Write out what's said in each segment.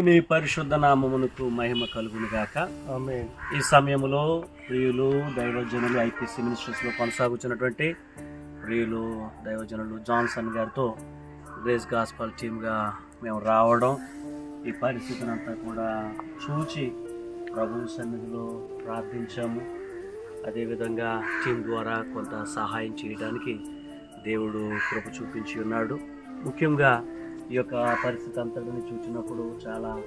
దేవుని పరిశుద్ధ నామమునకు మహిమ కలుగును గాక ఆమేన్. ఈ సమయంలో ప్రియులు దైవజనులు ఐపీసీ మినిస్ట్రీస్లో కొనసాగుతున్నటువంటి ప్రియులు దైవజనులు జాన్సన్ గారితో గ్రేస్ గాస్పల్ టీమ్గా మేము రావడం ఈ పరిస్థితిని అంతా కూడా చూచి ప్రభు సన్నిధిలో ప్రార్థించాము. అదేవిధంగా టీం ద్వారా కొంత సహాయం చేయడానికి దేవుడు కృప చూపించి ఉన్నాడు. ముఖ్యంగా ఈ యొక్క పరిస్థితి అంతటిని చూసినప్పుడు చాలా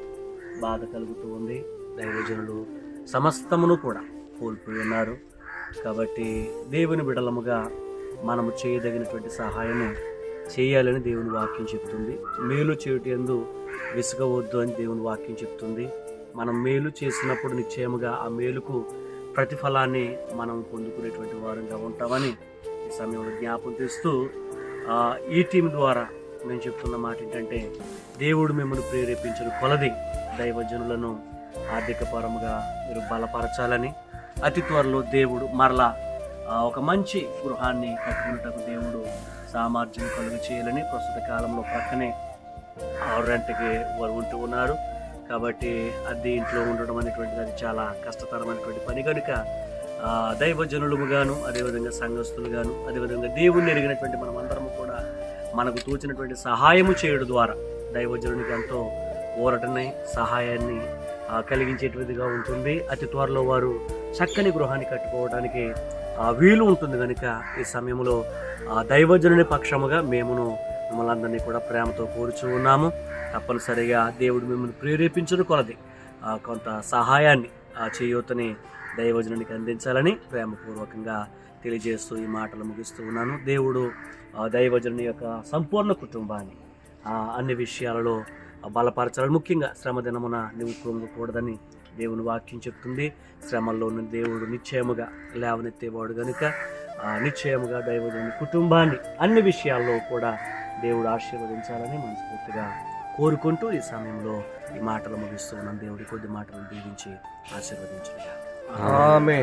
బాధ కలుగుతూ ఉంది. దైవజనులు సమస్తమును కూడా కోల్పోయి ఉన్నారు. కాబట్టి దేవుని బిడలముగా మనము చేయదగినటువంటి సహాయము చేయాలని దేవుని వాక్యం చెప్తుంది. మేలు చేయటం ఎందు విసుగవద్దు అని దేవుని వాక్యం చెప్తుంది. మనం మేలు చేసినప్పుడు నిశ్చయముగా ఆ మేలుకు ప్రతిఫలాన్ని మనం పొందుకునేటువంటి వారంగా ఉంటామని ఈ సమయంలో జ్ఞాపం చేస్తూ ఈ టీం ద్వారా నేను చెప్తున్న మాట ఏంటంటే దేవుడు మిమ్మల్ని ప్రేరేపించిన కొలది దైవజనులను ఆర్థిక పరముగా మీరు బలపరచాలని అతి త్వరలో దేవుడు మరలా ఒక మంచి గృహాన్ని కట్టుకున్నటకు దేవుడు సామర్థ్యం కలుగు చేయాలని ప్రస్తుత కాలంలో ప్రక్కనే ఆరంటకి రెంట్కి వారు ఉంటూ ఉన్నారు. కాబట్టి అద్దె ఇంట్లో ఉండడం అనేటువంటిది అది చాలా కష్టతరమైనటువంటి పని. కనుక దైవజనులుగాను అదేవిధంగా సంఘస్థులుగాను అదేవిధంగా దేవుణ్ణి ఎరిగినటువంటి మనం అందరం మనకు తోచినటువంటి సహాయము చేయడం ద్వారా దైవజనునికి ఎంతో ఊరటని సహాయాన్ని కలిగించేటువంటిగా కలిగించేటువంటిదిగా ఉంటుంది. అతి త్వరలో వారు చక్కని గృహాన్ని కట్టుకోవడానికి వీలు ఉంటుంది కనుక ఈ సమయంలో దైవజనుని పక్షముగా మేమును మిమ్మల్ని అందరినీ కూడా ప్రేమతో కోరుచు ఉన్నాము. తప్పనిసరిగా దేవుడు మిమ్మల్ని ప్రేరేపించడం కొలది. కొంత సహాయాన్ని ఆ చేయూతని దైవజనునికి అందించాలని ప్రేమపూర్వకంగా తెలియజేస్తూ ఈ మాటలు ముగిస్తూ ఉన్నాను. దేవుడు దైవజనుని యొక్క సంపూర్ణ కుటుంబాన్ని అన్ని విషయాలలో బలపరచాలని ముఖ్యంగా శ్రమ దినమున నువ్వు కృంగకూడదని దేవుని వాక్యం చెప్తుంది. శ్రమల్లో ఉన్న దేవుడు నిశ్చయముగా లేవనెత్తేవాడు కనుక నిశ్చయముగా దైవజనుని కుటుంబాన్ని అన్ని విషయాల్లో కూడా దేవుడు ఆశీర్వదించాలని మనస్ఫూర్తిగా కోరుకుంటూ ఈ సమయంలో ఈ మాటలు ముగిస్తూ ఉన్నాం దేవుడి కొద్ది మాటలు దీవించి ఆశీర్వదించుగా ఆమె